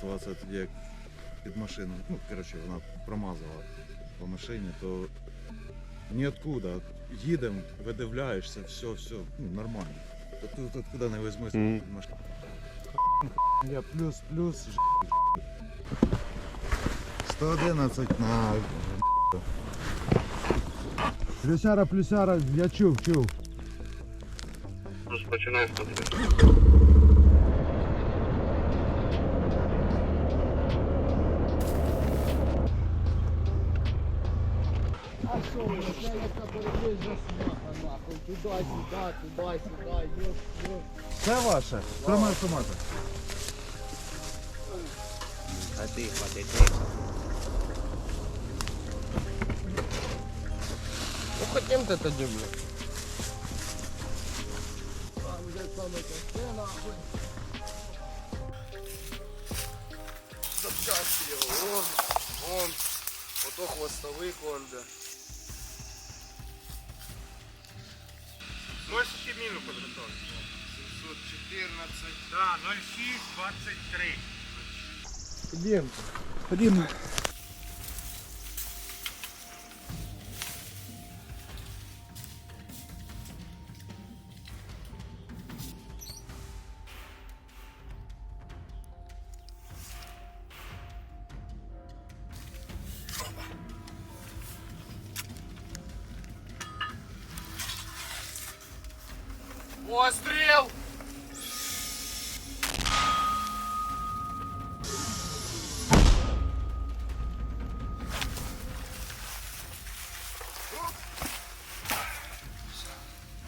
це тоді, як під машину. Ну, коротше, вона промазала по машині, то ніоткуда. Їдемо, видивляєшся, все, все, ну, нормально. То тут, тут куди не візьмись під машину. Я плюс, плюс. 111 на. Плюсяра, плюсяра, я чув, чув. Розпочинаю смотрети. Ви, це яка перебіжна смаха, нахуй. Туди-сюди, туди-сюди, йоп, йоп. Це ваше? Тримай автомата. Ходи, ходи, тихо. Ну хотім ти тоді, блядь. Там вже саме таке, нахуй. Запчасти його, вон, вон. Ото хвостовий конде. Можеш ще міну підготувати? 714. Да, 06, 23. Ходім. Постріл!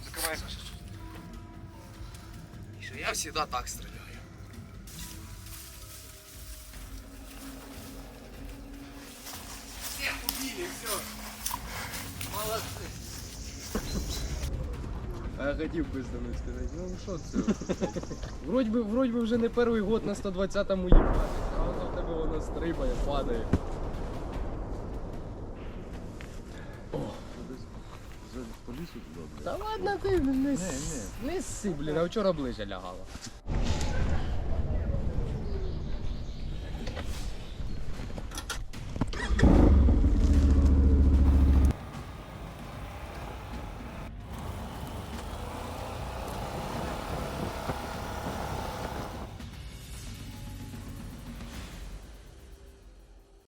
Закривайся. Що я всегда так стріляю. Всех убили, все. Молодцы. А я хотів пиздануть сказати, ну що це? Вроді би, вроді би вже не перший год на 120-му їбати, а воно в тебе воно стрибає, падає. По лісу туди, Та ладно ти не, с- не блін, а вчора ближче лягала.